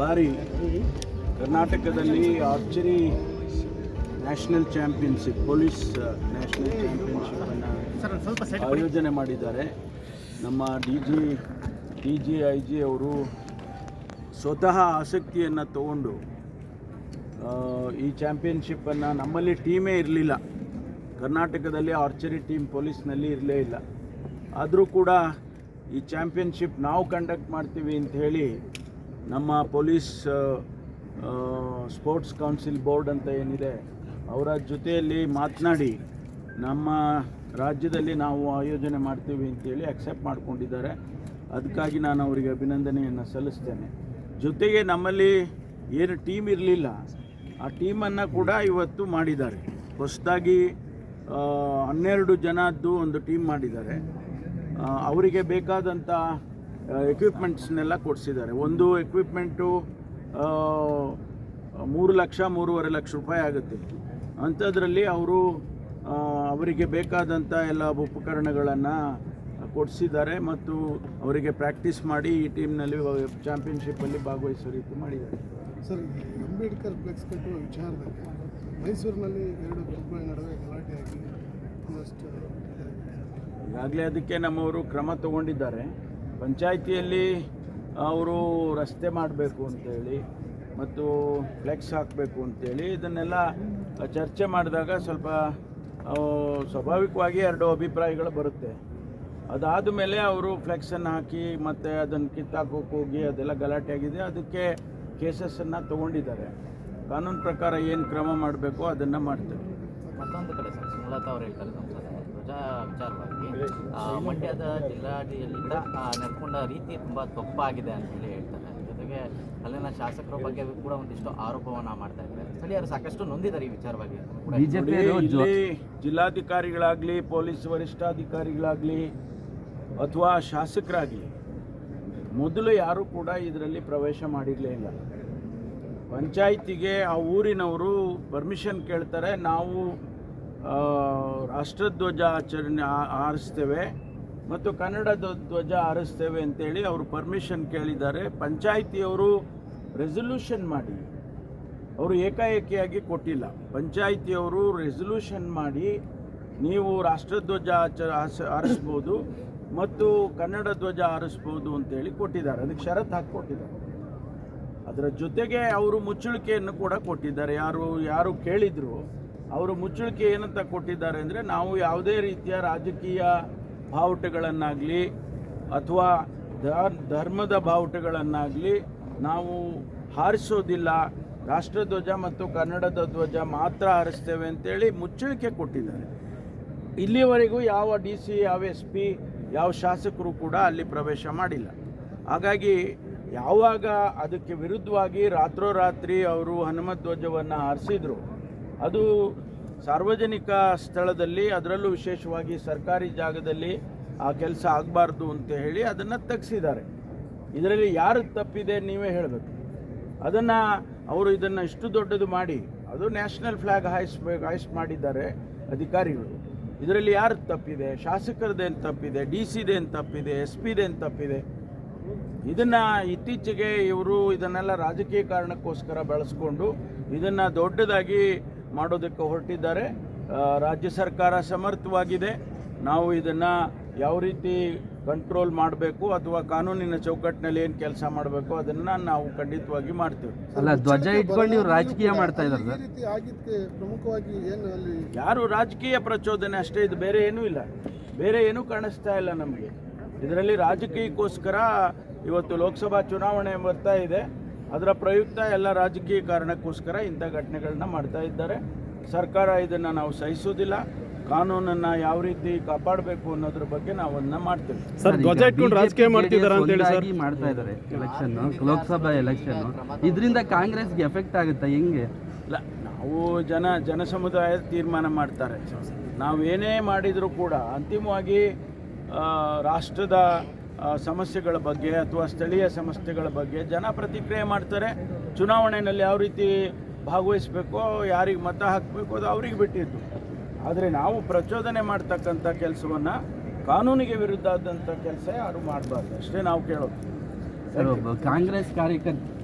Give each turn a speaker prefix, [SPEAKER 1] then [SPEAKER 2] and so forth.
[SPEAKER 1] ಬಾರಿ ಕರ್ನಾಟಕದಲ್ಲಿ archery national championship police national ಚಾಂಪಿಯನ್ಶಿಪ್ಪನ್ನು ಆಯೋಜನೆ ಮಾಡಿದ್ದಾರೆ. ನಮ್ಮ D G D G I G ಅವರು ಸ್ವತಃ ಆಸಕ್ತಿಯನ್ನು ತಗೊಂಡು ಈ ಚಾಂಪಿಯನ್ಶಿಪ್ಪನ್ನು ನಮ್ಮಲ್ಲಿ ಟೀಮೇ ಇರಲಿಲ್ಲ. ಕರ್ನಾಟಕದಲ್ಲಿ ಆರ್ಚರಿ ಟೀಮ್ ಪೊಲೀಸ್ನಲ್ಲಿ ಇರಲೇ ಇಲ್ಲ. ಆದರೂ ಕೂಡ ಈ ಚಾಂಪಿಯನ್ಶಿಪ್ ನಾವು ಕಂಡಕ್ಟ್ ಮಾಡ್ತೀವಿ ಅಂತ ಹೇಳಿ ನಮ್ಮ ಪೊಲೀಸ್ ಸ್ಪೋರ್ಟ್ಸ್ ಕೌನ್ಸಿಲ್ ಬೋರ್ಡ್ ಅಂತ ಏನಿದೆ, ಅವರ ಜೊತೆಯಲ್ಲಿ ಮಾತನಾಡಿ ನಮ್ಮ ರಾಜ್ಯದಲ್ಲಿ ನಾವು ಆಯೋಜನೆ ಮಾಡ್ತೀವಿ ಅಂತೇಳಿ ಅಕ್ಸೆಪ್ಟ್ ಮಾಡ್ಕೊಂಡಿದ್ದಾರೆ. ಅದಕ್ಕಾಗಿ ನಾನು ಅವರಿಗೆ ಅಭಿನಂದನೆಯನ್ನು ಸಲ್ಲಿಸ್ತೇನೆ. ಜೊತೆಗೆ ನಮ್ಮಲ್ಲಿ ಏನು ಟೀಮ್ ಇರಲಿಲ್ಲ, ಆ ಟೀಮನ್ನು ಕೂಡ ಇವತ್ತು ಮಾಡಿದ್ದಾರೆ. ಹೊಸದಾಗಿ ಹನ್ನೆರಡು ಜನದ್ದು ಒಂದು ಟೀಮ್ ಮಾಡಿದ್ದಾರೆ. ಅವರಿಗೆ ಬೇಕಾದಂಥ ಎಕ್ವಿಪ್ಮೆಂಟ್ಸ್ನೆಲ್ಲ ಕೊಡಿಸಿದ್ದಾರೆ. ಒಂದು ಎಕ್ವಿಪ್ಮೆಂಟು ಮೂರು ಲಕ್ಷ ಮೂರುವರೆ ಲಕ್ಷ ರೂಪಾಯಿ ಆಗುತ್ತೆ. ಅಂಥದ್ರಲ್ಲಿ ಅವರು ಅವರಿಗೆ ಬೇಕಾದಂಥ ಎಲ್ಲ ಉಪಕರಣಗಳನ್ನು ಕೊಡಿಸಿದ್ದಾರೆ ಮತ್ತು ಅವರಿಗೆ ಪ್ರಾಕ್ಟೀಸ್ ಮಾಡಿ ಈ ಟೀಮ್ನಲ್ಲಿ ಚಾಂಪಿಯನ್ಶಿಪ್ಪಲ್ಲಿ ಭಾಗವಹಿಸೋ ರೀತಿ ಮಾಡಿದ್ದಾರೆ.
[SPEAKER 2] ಸರ್ ಅಂಬೇಡ್ಕರ್ ಫ್ಲೆಕ್ಸ್ ಕಟ್ಟುವ ವಿಚಾರದಲ್ಲಿ ಮೈಸೂರಿನಲ್ಲಿ ಎರಡು ಗ್ರೂಪ್ಗಳ ನಡುವೆ ಗಲಾಟೆ ಆಗಿ
[SPEAKER 1] ಈಗಾಗಲೇ ಅದಕ್ಕೆ ನಮ್ಮವರು ಕ್ರಮ ತಗೊಂಡಿದ್ದಾರೆ. ಪಂಚಾಯಿತಿಯಲ್ಲಿ ಅವರು ರಸ್ತೆ ಮಾಡಬೇಕು ಅಂತೇಳಿ ಮತ್ತು ಫ್ಲೆಕ್ಸ್ ಹಾಕಬೇಕು ಅಂತೇಳಿ ಇದನ್ನೆಲ್ಲ ಚರ್ಚೆ ಮಾಡಿದಾಗ ಸ್ವಲ್ಪ ಸ್ವಾಭಾವಿಕವಾಗಿ ಎರಡು ಅಭಿಪ್ರಾಯಗಳು ಬರುತ್ತೆ. ಅದಾದ ಮೇಲೆ ಅವರು ಫ್ಲೆಕ್ಸನ್ನು ಹಾಕಿ ಮತ್ತು ಅದನ್ನು ಕಿತ್ತಾಕೋಕೆ ಹೋಗಿ ಅದೆಲ್ಲ ಗಲಾಟೆ ಆಗಿದೆ. ಅದಕ್ಕೆ ಕೇಸಸ್ಸನ್ನು ತೊಗೊಂಡಿದ್ದಾರೆ. ಕಾನೂನು ಪ್ರಕಾರ ಏನು ಕ್ರಮ ಮಾಡಬೇಕು ಅದನ್ನು ಮಾಡ್ತಾರೆ.
[SPEAKER 3] ಮತ್ತೊಂದು ಕಡೆ ಸರ್, ಸುಮಲತಾ ಅವರು ಹೇಳ್ತಾರೆ ವಿಚಾರವಾಗಿ ಆ, ಮಂಡ್ಯದ ಜಿಲ್ಲಾಡಳಿತ ಆ, ನಡ್ಕೊಂಡ ರೀತಿ ತುಂಬ ತಪ್ಪಾಗಿದೆ ಅಂತ ಹೇಳಿ ಹೇಳ್ತಾರೆ. ಜೊತೆಗೆ ಅಲ್ಲಿನ ಶಾಸಕರ ಬಗ್ಗೆ ಕೂಡ ಒಂದಿಷ್ಟು ಆರೋಪವನ್ನ ಮಾಡ್ತಾ ಇದ್ದಾರೆ. ಸ್ಥಳೀಯರು ಸಾಕಷ್ಟು ನೊಂದಿದ್ದಾರೆ ಈ ವಿಚಾರವಾಗಿ.
[SPEAKER 1] ಬಿಜೆಪಿ ಜಿಲ್ಲಾಧಿಕಾರಿಗಳಾಗಲಿ ಪೊಲೀಸ್ ವರಿಷ್ಠಾಧಿಕಾರಿಗಳಾಗಲಿ ಅಥವಾ ಶಾಸಕರಾಗಲಿ ಮೊದಲು ಯಾರೂ ಕೂಡ ಇದರಲ್ಲಿ ಪ್ರವೇಶ ಮಾಡಿರಲೇ ಇಲ್ಲ. ಪಂಚಾಯಿತಿಗೆ ಆ ಊರಿನವರು ಪರ್ಮಿಷನ್ ಕೇಳ್ತಾರೆ ನಾವು ರಾಷ್ಟ್ರಧ್ವಜ ಆಚರಣೆ ಆರಿಸ್ತೇವೆ ಮತ್ತು ಕನ್ನಡದ ಧ್ವಜ ಆರಿಸ್ತೇವೆ ಅಂತೇಳಿ ಅವರು ಪರ್ಮಿಷನ್ ಕೇಳಿದ್ದಾರೆ. ಪಂಚಾಯಿತಿಯವರು ರೆಸಲ್ಯೂಷನ್ ಮಾಡಿ. ಅವರು ಏಕಾಏಕಿಯಾಗಿ ಕೊಟ್ಟಿಲ್ಲ. ಪಂಚಾಯಿತಿಯವರು ರೆಸಲ್ಯೂಷನ್ ಮಾಡಿ ನೀವು ರಾಷ್ಟ್ರಧ್ವಜ ಆಚ ಆರಿಸ್ಬೋದು ಮತ್ತು ಕನ್ನಡ ಧ್ವಜ ಆರಿಸ್ಬೋದು ಅಂತೇಳಿ ಕೊಟ್ಟಿದ್ದಾರೆ. ಅದಕ್ಕೆ ಷರತ್ತು ಹಾಕಿ ಕೊಟ್ಟಿದ್ದಾರೆ ಅದರ ಜೊತೆಗೆ ಅವರು ಮುಚ್ಚಳಿಕೆಯನ್ನು ಕೂಡ ಕೊಟ್ಟಿದ್ದಾರೆ. ಯಾರು ಯಾರು ಕೇಳಿದ್ರು ಅವರು ಮುಚ್ಚಳಿಕೆ ಏನಂತ ಕೊಟ್ಟಿದ್ದಾರೆ ಅಂದರೆ ನಾವು ಯಾವುದೇ ರೀತಿಯ ರಾಜಕೀಯ ಬಾವುಟಗಳನ್ನಾಗಲಿ ಅಥವಾ ಧರ್ಮದ ಬಾವುಟಗಳನ್ನಾಗಲಿ ನಾವು ಹಾರಿಸೋದಿಲ್ಲ. ರಾಷ್ಟ್ರಧ್ವಜ ಮತ್ತು ಕನ್ನಡದ ಧ್ವಜ ಮಾತ್ರ ಹಾರಿಸ್ತೇವೆ ಅಂತೇಳಿ ಮುಚ್ಚಳಿಕೆ ಕೊಟ್ಟಿದ್ದಾರೆ. ಇಲ್ಲಿವರೆಗೂ ಯಾವ ಡಿ ಸಿ, ಯಾವ ಎಸ್ ಪಿ, ಯಾವ ಶಾಸಕರು ಕೂಡ ಅಲ್ಲಿ ಪ್ರವೇಶ ಮಾಡಿಲ್ಲ. ಹಾಗಾಗಿ ಯಾವಾಗ ಅದಕ್ಕೆ ವಿರುದ್ಧವಾಗಿ ರಾತ್ರೋರಾತ್ರಿ ಅವರು ಹನುಮಧ್ವಜವನ್ನು ಹಾರಿಸಿದ್ರು ಅದು ಸಾರ್ವಜನಿಕ ಸ್ಥಳದಲ್ಲಿ ಅದರಲ್ಲೂ ವಿಶೇಷವಾಗಿ ಸರ್ಕಾರಿ ಜಾಗದಲ್ಲಿ ಆ ಕೆಲಸ ಆಗಬಾರ್ದು ಅಂತ ಹೇಳಿ ಅದನ್ನು ತೆಗೆಸಿದ್ದಾರೆ. ಇದರಲ್ಲಿ ಯಾರು ತಪ್ಪಿದೆ ನೀವೇ ಹೇಳಬೇಕು. ಅದನ್ನು ಅವರು ಇದನ್ನು ಇಷ್ಟು ದೊಡ್ಡದು ಮಾಡಿ, ಅದು ನ್ಯಾಷನಲ್ ಫ್ಲ್ಯಾಗ್ ಹಾಯಿಸ್ಬೇಕು ಹಾಯಿಸ್ ಮಾಡಿದ್ದಾರೆ ಅಧಿಕಾರಿಗಳು. ಇದರಲ್ಲಿ ಯಾರು ತಪ್ಪಿದೆ? ಶಾಸಕರದೇನು ತಪ್ಪಿದೆ? ಡಿ ಸಿದೇನು ತಪ್ಪಿದೆ? ಎಸ್ ಪಿದೇನು ತಪ್ಪಿದೆ? ಇದನ್ನು ಇತ್ತೀಚೆಗೆ ಇವರು ಇದನ್ನೆಲ್ಲ ರಾಜಕೀಯ ಕಾರಣಕ್ಕೋಸ್ಕರ ಬಳಸ್ಕೊಂಡು ಇದನ್ನು ದೊಡ್ಡದಾಗಿ ಮಾಡೋದಕ್ಕೆ ಹೊರಟಿದ್ದಾರೆ. ರಾಜ್ಯ ಸರ್ಕಾರ ಸಮರ್ಥವಾಗಿದೆ. ನಾವು ಇದನ್ನು ಯಾವ ರೀತಿ ಕಂಟ್ರೋಲ್ ಮಾಡಬೇಕು ಅಥವಾ ಕಾನೂನಿನ ಚೌಕಟ್ಟಿನಲ್ಲಿ ಏನು ಕೆಲಸ ಮಾಡಬೇಕು ಅದನ್ನು ನಾವು ಖಂಡಿತವಾಗಿ ಮಾಡ್ತೀವಿ.
[SPEAKER 4] ಅಲ್ಲ ಧ್ವಜ ಇಟ್ಕೊಂಡು ನೀವು ರಾಜಕೀಯ ಮಾಡ್ತಾ ಇದ್ದಾರೆ
[SPEAKER 2] ಪ್ರಮುಖವಾಗಿ ಏನು ಅಲ್ಲಿ
[SPEAKER 1] ಯಾರು ರಾಜಕೀಯ ಪ್ರಚೋದನೆ ಅಷ್ಟೇ ಇದು ಬೇರೆ ಏನೂ ಇಲ್ಲ. ಬೇರೆ ಏನೂ ಕಾಣಿಸ್ತಾ ಇಲ್ಲ ನಮಗೆ. ಇದರಲ್ಲಿ ರಾಜಕೀಯಕ್ಕೋಸ್ಕರ ಇವತ್ತು ಲೋಕಸಭಾ ಚುನಾವಣೆ ಬರ್ತಾ ಇದೆ. ಅದರ ಪ್ರಯುಕ್ತ ಎಲ್ಲ ರಾಜಕೀಯ ಕಾರಣಕ್ಕೋಸ್ಕರ ಇಂಥ ಘಟನೆಗಳನ್ನ ಮಾಡ್ತಾ ಇದ್ದಾರೆ. ಸರ್ಕಾರ ಇದನ್ನು ನಾವು ಸಹಿಸೋದಿಲ್ಲ ಕಾನೂನನ್ನು ಯಾವ ರೀತಿ ಕಾಪಾಡಬೇಕು ಅನ್ನೋದ್ರ ಬಗ್ಗೆ ನಾವು ಅದನ್ನ ಮಾಡ್ತೇವೆ.
[SPEAKER 5] ಸರ್ ಧ್ವಜ ಇಟ್ಕೊಂಡು ರಾಜಕೀಯ ಮಾಡ್ತಿದ್ದಾರೆ ಅಂತ ಹೇಳಿ ಸರ್.
[SPEAKER 4] ಮಾಡ್ತಾ ಇದ್ದಾರೆ ಎಲೆಕ್ಷನ್ ಲೋಕಸಭಾ ಎಲೆಕ್ಷನ್ ಇದರಿಂದ ಕಾಂಗ್ರೆಸ್ಗೆ ಎಫೆಕ್ಟ್ ಆಗುತ್ತೆ ಹೆಂಗೆ?
[SPEAKER 1] ಇಲ್ಲ ನಾವು ಜನ ಜನ ಸಮುದಾಯ ತೀರ್ಮಾನ ಮಾಡ್ತಾರೆ. ನಾವು ಏನೇ ಮಾಡಿದರೂ ಕೂಡ ಅಂತಿಮವಾಗಿ ರಾಷ್ಟ್ರದ ಸಮಸ್ಯೆಗಳ ಬಗ್ಗೆ ಅಥವಾ ಸ್ಥಳೀಯ ಸಮಸ್ಯೆಗಳ ಬಗ್ಗೆ ಜನ ಪ್ರತಿಕ್ರಿಯೆ ಮಾಡ್ತಾರೆ. ಚುನಾವಣೆಯಲ್ಲಿ ಯಾವ ರೀತಿ ಭಾಗವಹಿಸಬೇಕು, ಯಾರಿಗೆ ಮತ ಹಾಕಬೇಕು ಅದು ಅವ್ರಿಗೆ ಬಿಟ್ಟಿದ್ದು. ಆದರೆ ನಾವು ಪ್ರಚೋದನೆ ಮಾಡ್ತಕ್ಕಂಥ ಕೆಲಸವನ್ನು ಕಾನೂನಿಗೆ ವಿರುದ್ಧ ಆದಂಥ ಕೆಲಸ ಯಾರು ಮಾಡಬಾರ್ದು. ಅಷ್ಟೇ ನಾವು ಕೇಳೋದು.
[SPEAKER 4] ಕಾಂಗ್ರೆಸ್ ಕಾರ್ಯಕರ್ತ